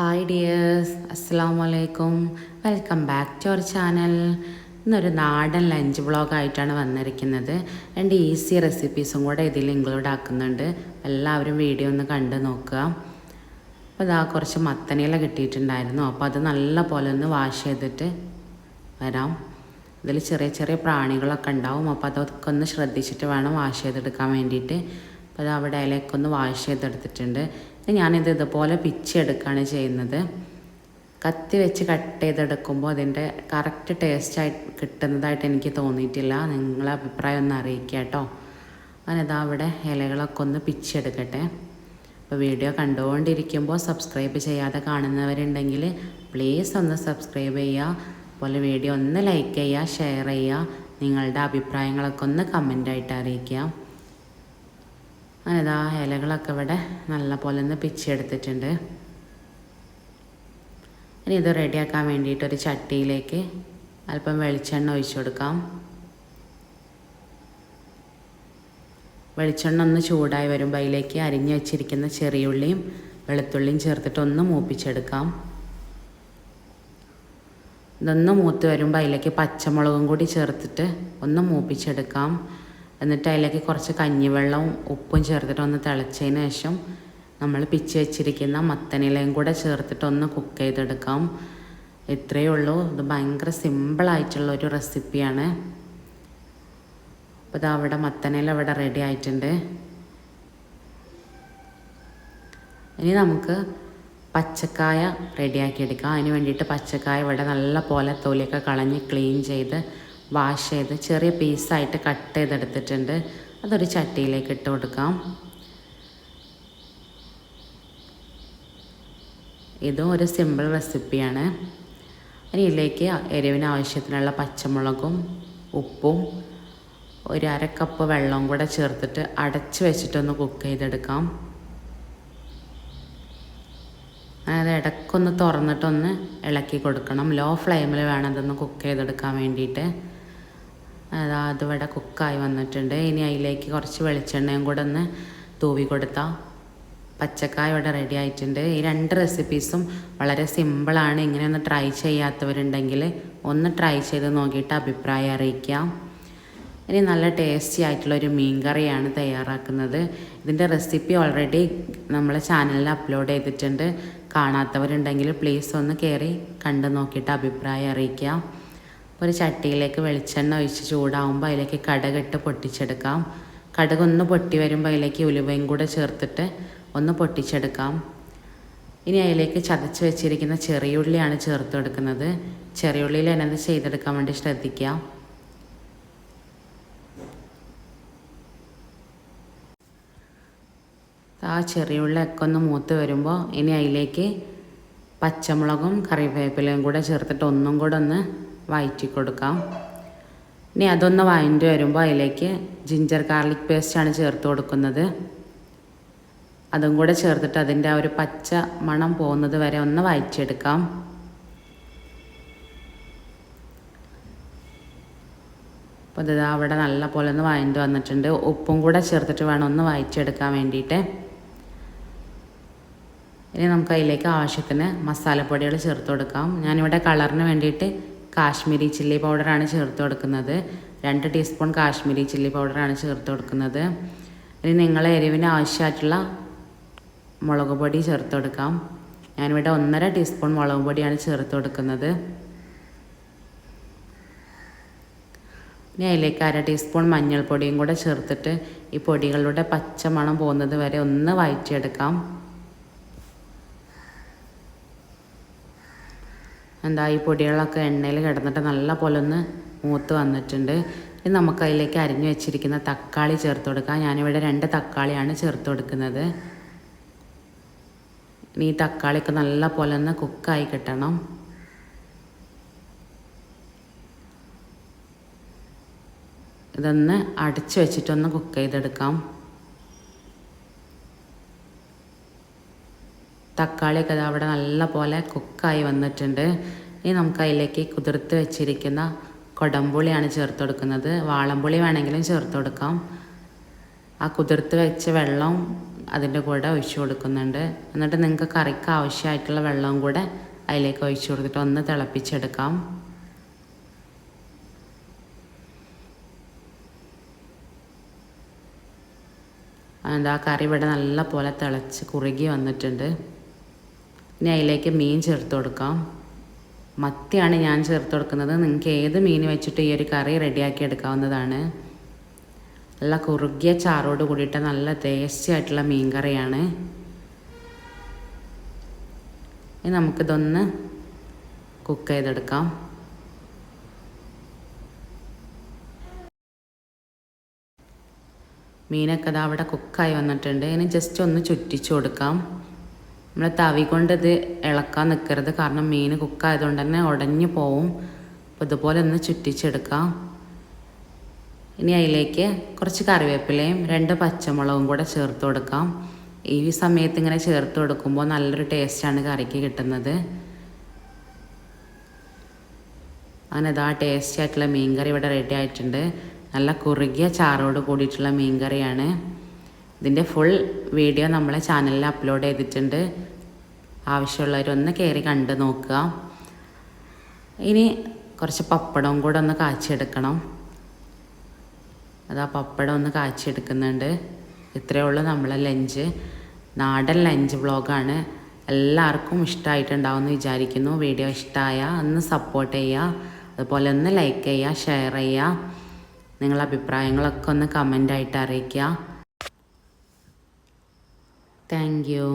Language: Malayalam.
ഹായ് ഡിയേഴ്സ് അസ്സാം വലൈക്കും welcome back to our channel ഇന്നൊരു നാടൻ ലഞ്ച് വ്ളോഗായിട്ടാണ് വന്നിരിക്കുന്നത്. രണ്ട് ഈസി റെസിപ്പീസും കൂടെ ഇതിൽ ഇൻക്ലൂഡ് ആക്കുന്നുണ്ട്. എല്ലാവരും വീഡിയോ ഒന്ന് കണ്ടു നോക്കുക. അപ്പോൾ ഇതാ കുറച്ച് മത്തനില കിട്ടിയിട്ടുണ്ടായിരുന്നു. അപ്പോൾ അത് നല്ല പോലെ ഒന്ന് വാഷ് ചെയ്തിട്ട് വരാം. ഇതിൽ ചെറിയ ചെറിയ പ്രാണികളൊക്കെ ഉണ്ടാവും. അപ്പോൾ അതൊക്കെ ഒന്ന് ശ്രദ്ധിച്ചിട്ട് വേണം വാഷ് ചെയ്തെടുക്കാൻ വേണ്ടിയിട്ട്. അപ്പോൾ അത് അവിടെ ഒന്ന് വാഷ് ചെയ്തെടുത്തിട്ടുണ്ട്. ഞാനിത് ഇതുപോലെ പിച്ചെടുക്കുകയാണ് ചെയ്യുന്നത്. കത്തി വെച്ച് കട്ട് ചെയ്തെടുക്കുമ്പോൾ അതിന്റെ കറക്റ്റ് ടേസ്റ്റായി കിട്ടുന്നതായിട്ട് എനിക്ക് തോന്നിയിട്ടില്ല. നിങ്ങളെ അഭിപ്രായം ഒന്ന് അറിയിക്കുക കേട്ടോ. ഞാനിതാ അവിടെ ഇലകളൊക്കെ ഒന്ന് പിച്ചെടുക്കട്ടെ അപ്പോൾ വീഡിയോ കണ്ടുകൊണ്ടിരിക്കുമ്പോൾ സബ്സ്ക്രൈബ് ചെയ്യാതെ കാണുന്നവരുണ്ടെങ്കിൽ പ്ലീസ് ഒന്ന് സബ്സ്ക്രൈബ് ചെയ്യുക. അതുപോലെ വീഡിയോ ഒന്ന് ലൈക്ക് ചെയ്യുക ഷെയർ ചെയ്യുക. നിങ്ങളുടെ അഭിപ്രായങ്ങളൊക്കെ ഒന്ന് കമന്റായിട്ട് അറിയിക്കുക. അങ്ങനെതാ ഇലകളൊക്കെ ഇവിടെ നല്ല പോലെ ഒന്ന് പിച്ചെടുത്തിട്ടുണ്ട് ഇനി ഇത് റെഡിയാക്കാൻ വേണ്ടിയിട്ട് ഒരു ചട്ടിയിലേക്ക് അല്പം വെളിച്ചെണ്ണ ഒഴിച്ചു കൊടുക്കാം. വെളിച്ചെണ്ണ ഒന്ന് ചൂടായി വരുമ്പോൾ അതിലേക്ക് അരിഞ്ഞു വെച്ചിരിക്കുന്ന ചെറിയുള്ളിയും വെളുത്തുള്ളിയും ചേർത്തിട്ട് ഒന്ന് മൂപ്പിച്ചെടുക്കാം. ഇതൊന്ന് മൂത്ത് വരുമ്പോൾ അതിലേക്ക് പച്ചമുളകും കൂടി ചേർത്തിട്ട് ഒന്ന് മൂപ്പിച്ചെടുക്കാം. എന്നിട്ട് അതിലേക്ക് കുറച്ച് കഞ്ഞിവെള്ളവും ഉപ്പും ചേർത്തിട്ട് ഒന്ന് തിളച്ചതിന് ശേഷം നമ്മൾ പിച്ച് വെച്ചിരിക്കുന്ന മത്തനിലയും കൂടെ ചേർത്തിട്ട് ഒന്ന് കുക്ക് ചെയ്തെടുക്കാം. ഇത്രയേ ഉള്ളൂ. ഇത് ഭയങ്കര സിമ്പിളായിട്ടുള്ള ഒരു റെസിപ്പിയാണ് അപ്പോൾ ഇതാ അവിടെ മത്തനില അവിടെ റെഡി ആയിട്ടുണ്ട്. ഇനി നമുക്ക് പച്ചക്കായ റെഡിയാക്കിയെടുക്കാം അതിന് വേണ്ടിയിട്ട് പച്ചക്കായ ഇവിടെ നല്ല പോലെ തൊലിയൊക്കെ കളഞ്ഞ് ക്ലീൻ ചെയ്ത് വാഷ് ചെയ്ത് ചെറിയ പീസായിട്ട് കട്ട് ചെയ്തെടുത്തിട്ടുണ്ട്. അതൊരു ചട്ടിയിലേക്ക് ഇട്ട് കൊടുക്കാം. ഇതും ഒരു സിമ്പിൾ റെസിപ്പിയാണ് ഇനി ഇതിലേക്ക് എരിവിന് ആവശ്യത്തിനുള്ള പച്ചമുളകും ഉപ്പും ഒരു അരക്കപ്പ് കപ്പ് വെള്ളവും കൂടെ ചേർത്തിട്ട് അടച്ച് വെച്ചിട്ടൊന്ന് കുക്ക് ചെയ്തെടുക്കാം. അതായത് ഇടയ്ക്കൊന്ന് തുറന്നിട്ടൊന്ന് ഇളക്കി കൊടുക്കണം. ലോ ഫ്ലെയിമിൽ വേണം ഇതൊന്ന് കുക്ക് ചെയ്തെടുക്കാൻ വേണ്ടിയിട്ട്. അതിവിടെ കുക്കായി വന്നിട്ടുണ്ട്. ഇനി അതിലേക്ക് കുറച്ച് വെളിച്ചെണ്ണയും കൂടെ ഒന്ന് തൂവി കൊടുത്താൽ പച്ചക്കായ ഇവിടെ റെഡി ആയിട്ടുണ്ട്. ഈ രണ്ട് റെസിപ്പീസും വളരെ സിമ്പിളാണ് ഇങ്ങനെ ഒന്ന് ട്രൈ ചെയ്യാത്തവരുണ്ടെങ്കിൽ ഒന്ന് ട്രൈ ചെയ്ത് നോക്കിയിട്ട് അഭിപ്രായം അറിയിക്കാം ഇനി നല്ല ടേസ്റ്റി ആയിട്ടുള്ള ഒരു മീൻ കറിയാണ് തയ്യാറാക്കുന്നത്. ഇതിന്റെ റെസിപ്പി ഓൾറെഡി നമ്മളെ ചാനലിൽ അപ്ലോഡ് ചെയ്തിട്ടുണ്ട്. കാണാത്തവരുണ്ടെങ്കിൽ പ്ലീസ് ഒന്ന് കയറി കണ്ട് നോക്കിയിട്ട് അഭിപ്രായം അറിയിക്കാം ഒരു ചട്ടിയിലേക്ക് വെളിച്ചെണ്ണ ഒഴിച്ച് ചൂടാവുമ്പോൾ അതിലേക്ക് കടകിട്ട് പൊട്ടിച്ചെടുക്കാം. കടക് ഒന്ന് പൊട്ടി വരുമ്പോൾ അതിലേക്ക് ഉലുവയും കൂടെ ചേർത്തിട്ട് ഒന്ന് പൊട്ടിച്ചെടുക്കാം. ഇനി അതിലേക്ക് ചതച്ച് വെച്ചിരിക്കുന്ന ചെറിയുള്ളിയാണ് ചേർത്ത് കൊടുക്കുന്നത്. ചെറിയുള്ളിയിൽ എന്നത് ചെയ്തെടുക്കാൻ വേണ്ടി ശ്രദ്ധിക്കാം. ആ ചെറിയുള്ളിയൊക്കെ ഒന്ന് മൂത്ത് വരുമ്പോൾ ഇനി അതിലേക്ക് പച്ചമുളകും കറിവേപ്പിലയും കൂടെ ചേർത്തിട്ട് ഒന്നും കൂടെ ഒന്ന് വഴറ്റി കൊടുക്കാം ഇനി അതൊന്ന് വഴറ്റി വരുമ്പോൾ അതിലേക്ക് ജിഞ്ചർ ഗാർലിക് പേസ്റ്റാണ് ചേർത്ത് കൊടുക്കുന്നത്. അതും കൂടെ ചേർത്തിട്ട് അതിന്റെ ആ ഒരു പച്ച മണം പോകുന്നത് വരെ ഒന്ന് വായിച്ചെടുക്കാം അപ്പോൾ ഇത് അവിടെ നല്ല പോലെ ഒന്ന് വഴറ്റി വന്നിട്ടുണ്ട്. ഉപ്പും കൂടെ ചേർത്തിട്ട് വേണം ഒന്ന് വായിച്ചെടുക്കാൻ വേണ്ടിയിട്ട്. ഇനി നമുക്ക് അതിലേക്ക് ആവശ്യത്തിന് മസാലപ്പൊടികൾ ചേർത്ത് കൊടുക്കാം. ഞാനിവിടെ കളറിന് വേണ്ടിയിട്ട് കാശ്മീരി ചില്ലി പൗഡറാണ് ചേർത്ത് കൊടുക്കുന്നത്. രണ്ട് ടീസ്പൂൺ കാശ്മീരി ചില്ലി പൗഡറാണ് ചേർത്ത് കൊടുക്കുന്നത്. ഇനി നിങ്ങൾ എരിവിന് ആവശ്യമായിട്ടുള്ള മുളക് പൊടി ചേർത്ത് കൊടുക്കാം. ഞാനിവിടെ ഒന്നര ടീസ്പൂൺ മുളക് പൊടിയാണ് ചേർത്ത് കൊടുക്കുന്നത്. ഇനി അതിലേക്ക് അര ടീസ്പൂൺ മഞ്ഞൾപ്പൊടിയും കൂടെ ചേർത്തിട്ട് ഈ പൊടികളുടെ പച്ചമണം പോകുന്നത് വരെ ഒന്ന് വഴറ്റിയെടുക്കാം എന്താ ഈ പൊടികളൊക്കെ എണ്ണയിൽ കിടന്നിട്ട് നല്ല പോലെ ഒന്ന് മൂത്ത് വന്നിട്ടുണ്ട്. ഇനി നമുക്ക് അതിലേക്ക് അരിഞ്ഞു വെച്ചിരിക്കുന്ന തക്കാളി ചേർത്ത് കൊടുക്കാം. ഞാനിവിടെ രണ്ട് തക്കാളിയാണ് ചേർത്ത് കൊടുക്കുന്നത്. ഇനി ഈ തക്കാളിയൊക്കെ നല്ല പോലെ ഒന്ന് കുക്കായി കിട്ടണം. ഇതൊന്ന് അടച്ചു വെച്ചിട്ടൊന്ന് കുക്ക് ചെയ്തെടുക്കാം. തക്കാളിയൊക്കെ അവിടെ നല്ല പോലെ കുക്കായി വന്നിട്ടുണ്ട്. ഇനി നമുക്ക് അതിലേക്ക് കുതിർത്ത് വെച്ചിരിക്കുന്ന കൊടംപുളിയാണ് ചേർത്ത് കൊടുക്കുന്നത്. വാളംപുളി വേണമെങ്കിലും ചേർത്ത് കൊടുക്കാം. ആ കുതിർത്ത് വെച്ച വെള്ളം അതിന്റെ കൂടെ ഒഴിച്ചു കൊടുക്കുന്നുണ്ട്. എന്നിട്ട് നിങ്ങൾക്ക് കറിക്ക് ആവശ്യമായിട്ടുള്ള വെള്ളവും കൂടെ അതിലേക്ക് ഒഴിച്ചു കൊടുത്തിട്ട് ഒന്ന് തിളപ്പിച്ചെടുക്കാം. എന്താ കറി ഇവിടെ നല്ല പോലെ തിളച്ച് കുറുകി വന്നിട്ടുണ്ട്. ഇനി അതിലേക്ക് മീൻ ചേർത്ത് കൊടുക്കാം. മത്തിയാണ് ഞാൻ ചേർത്ത് കൊടുക്കുന്നത്. നിങ്ങൾക്ക് ഏത് മീൻ വെച്ചിട്ട് ഈ ഒരു കറി റെഡിയാക്കി എടുക്കാവുന്നതാണ്. നല്ല കുറുകിയ ചാറോട് കൂടിയിട്ട് നല്ല ടേസ്റ്റി ആയിട്ടുള്ള മീൻ കറിയാണ്. ഇനി നമുക്കിതൊന്ന് കുക്ക് ചെയ്തെടുക്കാം. മീനൊക്കെ അത് അവിടെ കുക്കായി വന്നിട്ടുണ്ട്. ഇനി ജസ്റ്റ് ഒന്ന് ചുറ്റിച്ചു കൊടുക്കാം. നമ്മൾ തവി കൊണ്ട് ഇത് ഇളക്കാൻ നിൽക്കരുത് കാരണം മീൻ കുക്കായതുകൊണ്ട് തന്നെ ഉടഞ്ഞു പോവും. അപ്പോൾ ഇതുപോലെ ഒന്ന് ചുറ്റിച്ചെടുക്കാം. ഇനി അതിലേക്ക് കുറച്ച് കറിവേപ്പിലയും രണ്ട് പച്ചമുളകും കൂടെ ചേർത്ത് കൊടുക്കാം. ഈ സമയത്ത് ഇങ്ങനെ ചേർത്ത് കൊടുക്കുമ്പോൾ നല്ലൊരു ടേസ്റ്റാണ് കറിക്ക് കിട്ടുന്നത്. അങ്ങനെ ഇതാ ടേസ്റ്റി ആയിട്ടുള്ള മീൻ കറി ഇവിടെ റെഡി ആയിട്ടുണ്ട്. നല്ല കുറുകിയ ചാറോട് കൂടിയിട്ടുള്ള മീൻ കറിയാണ് ഇതിന്റെ ഫുൾ വീഡിയോ നമ്മളെ ചാനലിൽ അപ്ലോഡ് ചെയ്തിട്ടുണ്ട്. ആവശ്യമുള്ളവരൊന്ന് കയറി കണ്ട് നോക്കുക. ഇനി കുറച്ച് പപ്പടവും കൂടെ ഒന്ന് കാച്ചിയെടുക്കണം. അത് പപ്പടം ഒന്ന് കാച്ചിയെടുക്കുന്നുണ്ട്. ഇത്രയേ ഉള്ളൂ നമ്മളെ ലഞ്ച് നാടൻ ലഞ്ച് വ്ളോഗാണ് എല്ലാവർക്കും ഇഷ്ടമായിട്ടുണ്ടാവും എന്ന് വിചാരിക്കുന്നു. വീഡിയോ ഇഷ്ടമായ ഒന്ന് സപ്പോർട്ട് ചെയ്യുക. അതുപോലെ ഒന്ന് ലൈക്ക് ചെയ്യുക ഷെയർ ചെയ്യുക. നിങ്ങളുടെ അഭിപ്രായങ്ങളൊക്കെ ഒന്ന് കമന്റായിട്ട് അറിയിക്കുക. Thank you